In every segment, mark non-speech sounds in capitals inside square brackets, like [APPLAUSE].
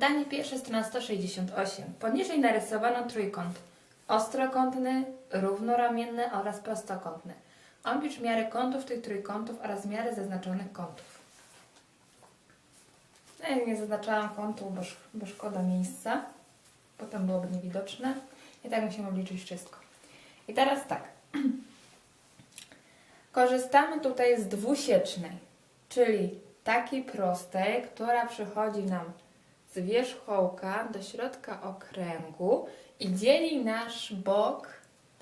Zadanie pierwsze, strona 168. Poniżej narysowano trójkąt ostrokątny, równoramienny oraz prostokątny. Oblicz miarę kątów tych trójkątów oraz miarę zaznaczonych kątów. Ja nie zaznaczałam kątu, bo, bo szkoda miejsca. Potem byłoby niewidoczne. I tak musimy obliczyć wszystko. I teraz tak. [CLEARS THROAT] Korzystamy tutaj z dwusiecznej, czyli takiej prostej, która przychodzi nam z wierzchołka do środka okręgu i dzieli nasz bok,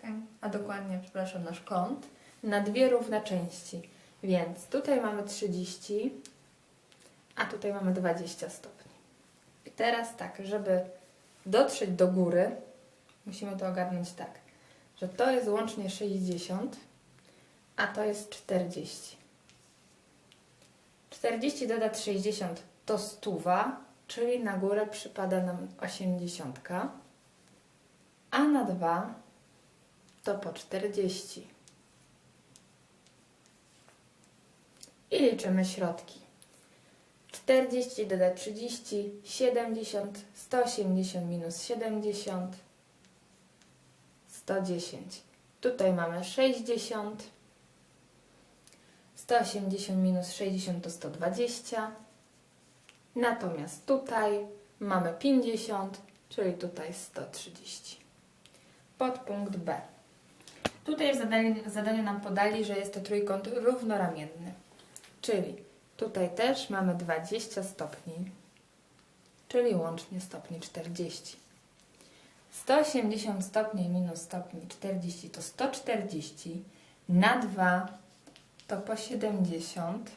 ten, a dokładnie, przepraszam, nasz kąt, na dwie równe części. Więc tutaj mamy 30, a tutaj mamy 20 stopni. I teraz tak, żeby dotrzeć do góry, musimy to ogarnąć tak, że to jest łącznie 60, a to jest 40. 40 dodać 60 to stuwa, czyli na górę przypada nam 80, a na 2 to po 40. I liczymy środki. 40 dodać 30, 70, 180 minus 70, 110. Tutaj mamy 60, 180 minus 60 to 120. Natomiast tutaj mamy 50, czyli tutaj 130. Podpunkt B. Tutaj w zadaniu, zadaniu nam podali, że jest to trójkąt równoramienny. Czyli tutaj też mamy 20 stopni, czyli łącznie stopni 40. 180 stopni minus stopni 40 to 140. Na 2 to po 70.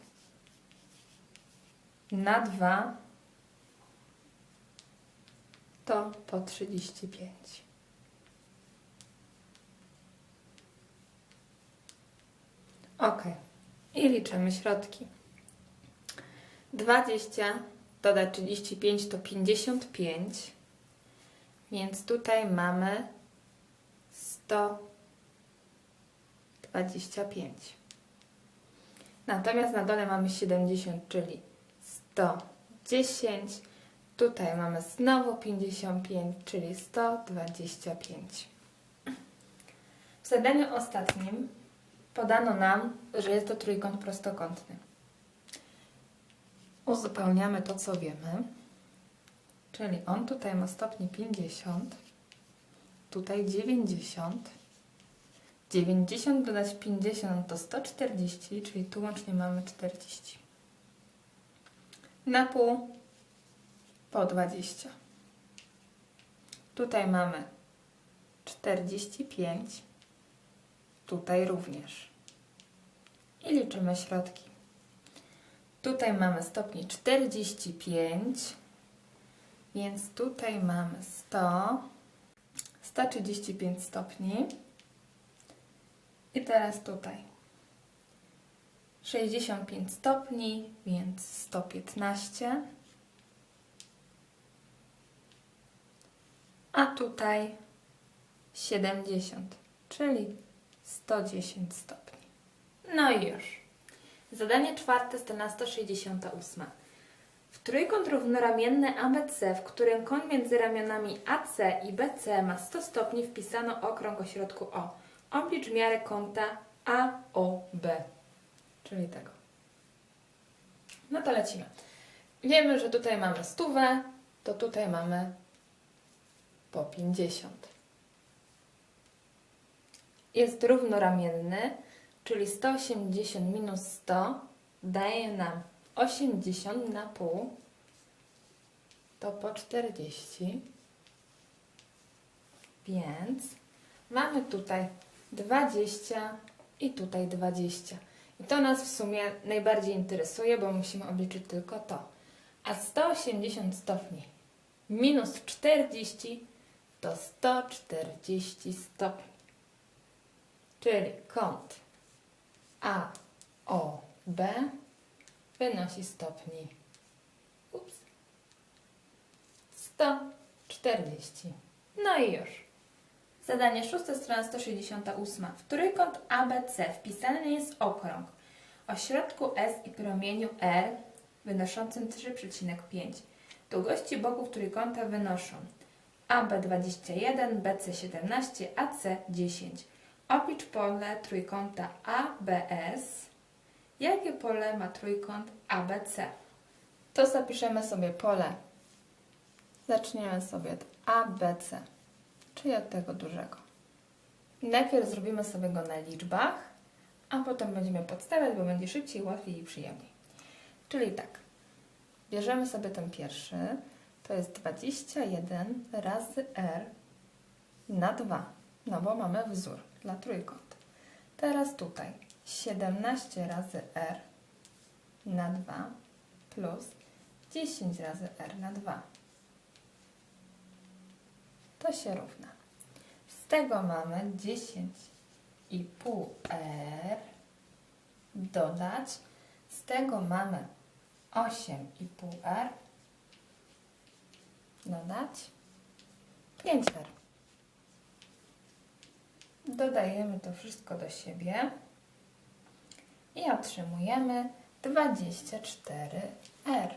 Na 2 to po 35. Ok. I liczymy środki. 20 dodać 35 to 55. Więc tutaj mamy 125. Natomiast na dole mamy 70, czyli 110. Tutaj mamy znowu 55, czyli 125. W zadaniu ostatnim podano nam, że jest to trójkąt prostokątny. Uzupełniamy to, co wiemy. Czyli on tutaj ma stopni 50, tutaj 90. 90 dodać 50 to 140, czyli tu łącznie mamy 40. Na pół po 20. Tutaj mamy 45, tutaj również. I liczymy środki. Tutaj mamy stopni 45, więc tutaj mamy 100, 135 stopni. I teraz tutaj 65 stopni, więc 115. A tutaj 70, czyli 110 stopni. No i już. Zadanie czwarte, strona 168. W trójkąt równoramienny ABC, w którym kąt między ramionami AC i BC ma 100 stopni, wpisano okrąg o środku O. Oblicz miarę kąta AOB, czyli tego. No to lecimy. Wiemy, że tutaj mamy stówę, to tutaj mamy po 50. Jest równoramienny, czyli 180 minus 100 daje nam 80 na pół, to po 40. Więc mamy tutaj 20 i tutaj 20. I to nas w sumie najbardziej interesuje, bo musimy obliczyć tylko to. A 180 stopni minus 40 to 140 stopni. Czyli kąt AOB wynosi stopni ups, 140. No i już. Zadanie szóste, strona 168. W trójkąt ABC wpisany jest okrąg o środku S i promieniu R wynoszącym 3,5. Długości boków trójkąta wynoszą AB 21, BC 17, AC 10. Oblicz pole trójkąta ABS. Jakie pole ma trójkąt ABC? To zapiszemy sobie pole. Zaczniemy sobie od ABC, czyli od tego dużego. Najpierw zrobimy sobie go na liczbach, a potem będziemy podstawiać, bo będzie szybciej, łatwiej i przyjemniej. Czyli tak, bierzemy sobie ten pierwszy, to jest 21 razy r na 2, no bo mamy wzór dla trójkąta. Teraz tutaj 17 razy r na 2 plus 10 razy r na 2. To się równa. Z tego mamy 10,5 r dodać. Z tego mamy 8,5 r dodać 5 r. Dodajemy to wszystko do siebie i otrzymujemy 24R,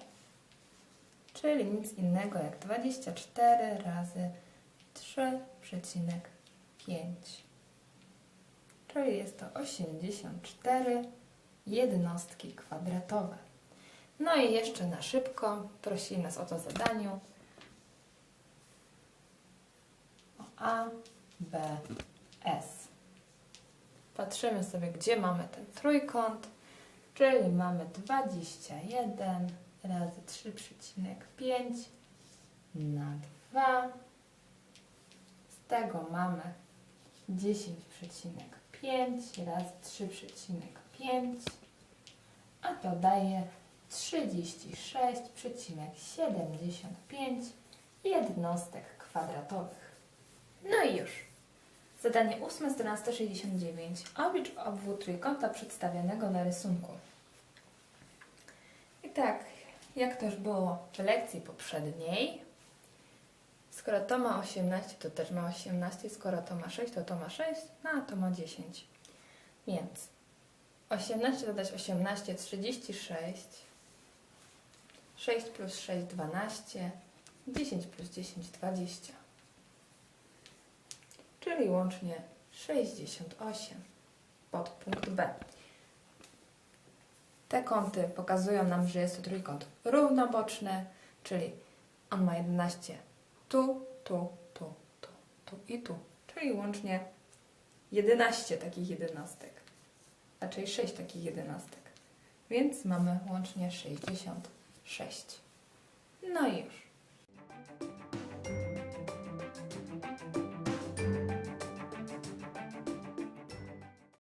czyli nic innego jak 24 razy 3,5, czyli jest to 84 jednostki kwadratowe. No i jeszcze na szybko prosili nas o to zadaniu o A, B, S. Patrzymy sobie, gdzie mamy ten trójkąt, czyli mamy 21 razy 3,5 na 2. Tego mamy 10,5 razy 3,5, a to daje 36,75 jednostek kwadratowych. No i już. Zadanie ósme, strona 169. Oblicz obwód trójkąta przedstawionego na rysunku. I tak, jak to już było w lekcji poprzedniej, skoro to ma 18, to też ma 18, skoro to ma 6, to to ma 6, no a to ma 10. Więc 18 dodać 18, 36, 6 plus 6, 12, 10 plus 10, 20 czyli łącznie 68. Podpunkt B. Te kąty pokazują nam, że jest to trójkąt równoboczny, czyli on ma 11 tu, tu, tu, tu, tu i tu, czyli łącznie 11 takich jednostek, raczej 6 takich jednostek. Więc mamy łącznie 66. No i już.